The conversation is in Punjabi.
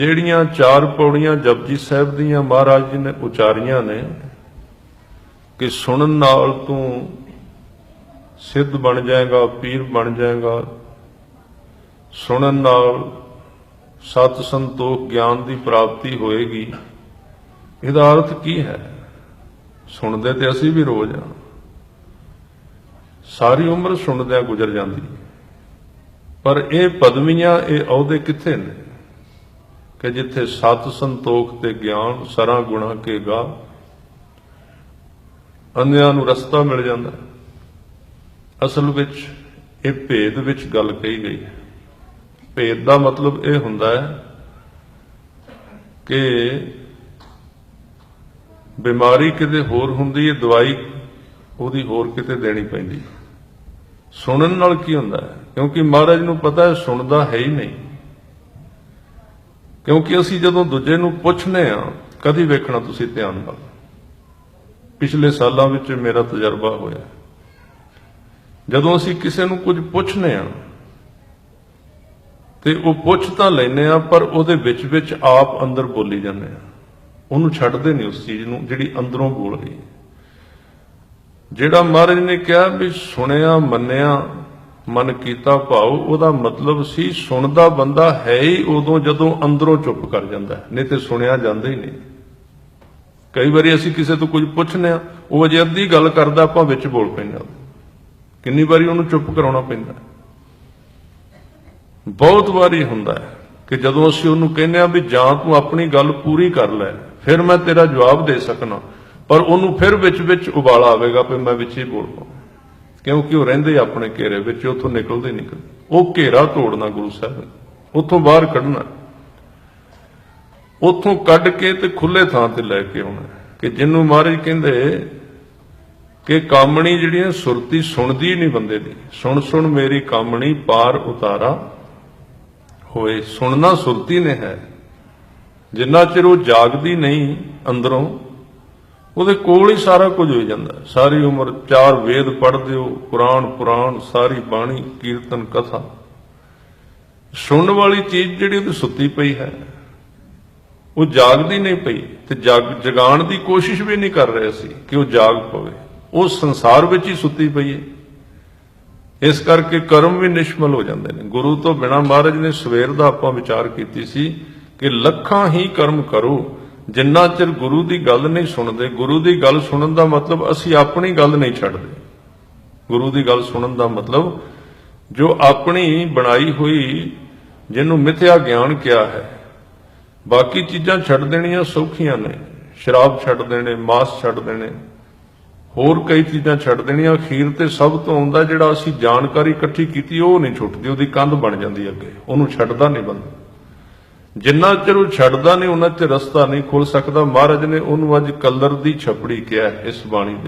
ਜਿਹੜੀਆਂ ਚਾਰ ਪੌੜੀਆਂ ਜਪਜੀ ਸਾਹਿਬ ਦੀਆਂ ਮਹਾਰਾਜ ਜੀ ਨੇ ਉਚਾਰੀਆਂ ਨੇ, ਕਿ ਸੁਣਨ ਨਾਲ ਤੂੰ ਸਿੱਧ ਬਣ ਜਾਏਗਾ, ਪੀਰ ਬਣ ਜਾਏਗਾ। ਸੁਣਨ ਨਾਲ ਸਤ ਸੰਤੋਖ ਗਿਆਨ ਦੀ ਪ੍ਰਾਪਤੀ ਹੋਏਗੀ। ਇਹਦਾ ਅਰਥ ਕੀ ਹੈ? ਸੁਣਦੇ ਤੇ ਅਸੀਂ ਵੀ ਰੋਜ਼ ਆ। ਸਾਰੀ ਉਮਰ ਸੁਣਦਿਆਂ ਗੁਜ਼ਰ ਜਾਂਦੀ। ਪਰ ਇਹ ਪਦਵੀਆਂ, ਇਹ ਅਹੁਦੇ ਕਿੱਥੇ ਨੇ? ਕਿ ਜਿੱਥੇ ਸਤ ਸੰਤੋਖ ਤੇ ਗਿਆਨ ਸਰਾ ਗੁਣਾ ਕੇ ਗਾ, ਅੰਨਿਆਂ ਨੂੰ ਰਸਤਾ ਮਿਲ ਜਾਂਦਾ। ਅਸਲ ਵਿੱਚ ਇਹ ਭੇਦ ਵਿੱਚ ਗੱਲ ਕਹੀ ਗਈ ਹੈ। ਭੇਦ ਦਾ ਮਤਲਬ ਇਹ ਹੁੰਦਾ ਹੈ ਕਿ ਬਿਮਾਰੀ ਕਿਤੇ ਹੋਰ ਹੁੰਦੀ ਹੈ, ਦਵਾਈ ਉਹਦੀ ਹੋਰ ਕਿਤੇ ਦੇਣੀ ਪੈਂਦੀ ਸੁਣਨ ਨਾਲ ਕੀ ਹੁੰਦਾ ਹੈ? ਕਿਉਂਕਿ ਮਹਾਰਾਜ ਨੂੰ ਪਤਾ ਹੈ, ਸੁਣਦਾ ਹੈ ਹੀ ਨਹੀਂ। ਕਿਉਂਕਿ ਅਸੀਂ ਜਦੋਂ ਦੂਜੇ ਨੂੰ ਪੁੱਛਨੇ ਆ, ਕਦੀ ਵੇਖਣਾ ਤੁਸੀਂ ਧਿਆਨ ਨਾਲ। ਪਿਛਲੇ ਸਾਲਾਂ ਵਿੱਚ ਮੇਰਾ ਤਜਰਬਾ ਹੋਇਆ। ਜਦੋਂ ਅਸੀਂ ਕਿਸੇ ਨੂੰ ਕੁਝ ਪੁੱਛਨੇ ਆ, ਤੇ ਉਹ ਪੁੱਛ ਤਾਂ ਲੈਨੇ ਆ, ਪਰ ਉਹਦੇ ਵਿੱਚ ਵਿੱਚ ਆਪ ਅੰਦਰ ਬੋਲੀ ਜਾਂਦੇ ਆ। ਉਹਨੂੰ ਛੱਡਦੇ ਨਹੀਂ ਉਸ ਚੀਜ਼ ਨੂੰ, ਜਿਹੜੀ ਅੰਦਰੋਂ ਬੋਲ ਰਹੀ ਜਿਹੜਾ ਮਹਾਰਾਜ ਨੇ ਕਿਹਾ ਵੀ ਸੁਣਿਆ, ਮੰਨਿਆ ਮਨ ਕੀਤਾ ਭਾਉ, ਉਹਦਾ ਮਤਲਬ ਸੀ ਸੁਣਦਾ ਬੰਦਾ ਹੈ ਹੀ ਉਦੋਂ ਜਦੋਂ ਅੰਦਰੋਂ ਚੁੱਪ ਕਰ ਜਾਂਦਾ ਨਹੀਂ ਤੇ ਸੁਣਿਆ ਜਾਂਦਾ ਹੀ ਨਹੀਂ। ਕਈ ਵਾਰੀ ਅਸੀਂ ਕਿਸੇ ਤੋਂ ਕੁਝ ਪੁੱਛਨੇ ਆ ਉਹ ਅਜੇ ਅੱਧੀ ਗੱਲ ਕਰਦਾ, ਆਪਾਂ ਵਿੱਚ ਬੋਲ ਪੈਂਦੇ ਹਾਂ। ਕਿੰਨੀ ਵਾਰੀ ਉਹਨੂੰ ਚੁੱਪ ਕਰਾਉਣਾ ਪੈਂਦਾ ਬਹੁਤ ਵਾਰੀ ਹੁੰਦਾ ਹੈ ਕਿ ਜਦੋਂ ਅਸੀਂ ਉਹਨੂੰ ਕਹਿੰਦੇ ਆ ਵੀ ਜਾਂ ਤੂੰ ਆਪਣੀ ਗੱਲ ਪੂਰੀ ਕਰ ਲੈ, ਫਿਰ ਮੈਂ ਤੇਰਾ ਜਵਾਬ ਦੇ ਸਕਣਾ ਪਰ ਉਹਨੂੰ ਫਿਰ ਵਿੱਚ ਵਿੱਚ ਉਬਾਲਾ ਆਵੇਗਾ ਵੀ ਮੈਂ ਵਿੱਚ ਹੀ ਬੋਲ ਪਾਉਂ। ਕਿਉਂਕਿ ਉਹ ਰਹਿੰਦੇ ਆਪਣੇ ਘੇਰੇ ਵਿੱਚ, ਉੱਥੋਂ ਨਿਕਲਦੇ ਨਿਕਲ ਉਹ ਘੇਰਾ ਤੋੜਨਾ ਗੁਰੂ ਸਾਹਿਬ ਨੇ। ਉੱਥੋਂ ਬਾਹਰ ਕੱਢਣਾ। ਉੱਥੋਂ ਕੱਢ ਕੇ ਤੇ ਖੁੱਲੇ ਥਾਂ ਤੇ ਲੈ ਕੇ ਆਉਣਾ। ਕਿ ਜਿਹਨੂੰ ਮਹਾਰਾਜ ਕਹਿੰਦੇ ਕਿ ਕਾਮਣੀ ਜਿਹੜੀਆਂ ਸੁਰਤੀ ਸੁਣਦੀ ਨਹੀਂ ਬੰਦੇ ਦੀ। ਸੁਣ ਸੁਣ ਮੇਰੀ ਕਾਮਣੀ, ਪਾਰ ਉਤਾਰਾ ਹੋਏ। ਸੁਣਨਾ ਸੁਰਤੀ ਨੇ ਹੈ। ਜਿੰਨਾ ਚਿਰ ਉਹ ਜਾਗਦੀ ਨਹੀਂ ਅੰਦਰੋਂ ਉਹਦੇ ਕੋਲ ਹੀ ਸਾਰਾ ਕੁਝ ਹੋ ਜਾਂਦਾ। ਸਾਰੀ ਉਮਰ ਚਾਰ ਵੇਦ ਪੜ੍ਹਦੇ ਹੋ ਕੁਰਾਨ ਪੁਰਾਣ, ਸਾਰੀ ਬਾਣੀ, ਕੀਰਤਨ, ਕਥਾ। ਸੁਣਨ ਵਾਲੀ ਚੀਜ਼ ਜਿਹੜੀ ਉਹਦੀ ਸੁੱਤੀ ਪਈ ਹੈ, ਉਹ ਜਾਗਦੀ ਨਹੀਂ ਪਈ ਤੇ ਜਾਗ ਜਗਾਉਣ ਦੀ ਕੋਸ਼ਿਸ਼ ਵੀ ਨਹੀਂ ਕਰ ਰਹੇ ਸੀ ਕਿ ਉਹ ਜਾਗ ਪਵੇ। ਉਹ ਸੰਸਾਰ ਵਿੱਚ ਹੀ ਸੁੱਤੀ ਪਈ ਹੈ। ਇਸ ਕਰਕੇ ਕਰਮ ਵੀ ਨਿਸ਼ਮਲ ਹੋ ਜਾਂਦੇ ਨੇ। ਗੁਰੂ ਤੋਂ ਬਿਨਾ ਮਹਾਰਾਜ ਨੇ ਸਵੇਰ ਦਾ ਆਪਾਂ ਵਿਚਾਰ ਕੀਤੀ ਸੀ ਕਿ ਲੱਖਾਂ ਹੀ ਕਰਮ ਕਰੋ ਜਿੰਨਾ ਚਿਰ ਗੁਰੂ ਦੀ ਗੱਲ ਨਹੀਂ ਸੁਣਦੇ, ਗੁਰੂ ਦੀ ਗੱਲ ਸੁਣਨ ਦਾ ਮਤਲਬ ਅਸੀਂ ਆਪਣੀ ਗੱਲ ਨਹੀਂ ਛੱਡਦੇ। ਗੁਰੂ ਦੀ ਗੱਲ ਸੁਣਨ ਦਾ ਮਤਲਬ ਜੋ ਆਪਣੀ ਬਣਾਈ ਹੋਈ, ਜਿਹਨੂੰ ਮਿਥਿਆ ਗਿਆਨ ਕਿਹਾ ਹੈ। ਬਾਕੀ ਚੀਜ਼ਾਂ ਛੱਡ ਦੇਣੀਆਂ ਸੌਖੀਆਂ ਨੇ। ਸ਼ਰਾਬ ਛੱਡ ਦੇਣੇ, ਮਾਸ ਛੱਡ ਦੇਣੇ। ਹੋਰ ਕਈ ਚੀਜ਼ਾਂ ਛੱਡ ਦੇਣੀਆਂ। ਅਖੀਰ ਤੇ ਸਭ ਤੋਂ ਆਉਂਦਾ ਜਿਹੜਾ ਅਸੀਂ ਜਾਣਕਾਰੀ ਇਕੱਠੀ ਕੀਤੀ, ਉਹ ਨਹੀਂ ਛੁੱਟਦੀ, ਉਹਦੀ ਕੰਧ ਬਣ ਜਾਂਦੀ ਅੱਗੇ। ਉਹਨੂੰ ਛੱਡਦਾ ਨਹੀਂ ਬੰਦਾ। ਜਿੰਨਾ ਚਿਰ ਉਹ ਛੱਡਦਾ ਨਹੀਂ, ਉਹਨਾਂ ਚਿਰ ਰਸਤਾ ਨਹੀਂ ਖੁੱਲ ਸਕਦਾ। ਮਹਾਰਾਜ ਨੇ ਉਹਨੂੰ ਅੱਜ ਕਲਰ ਦੀ ਛਪੜੀ ਕਿਹਾ ਇਸ ਬਾਣੀ ਦੇ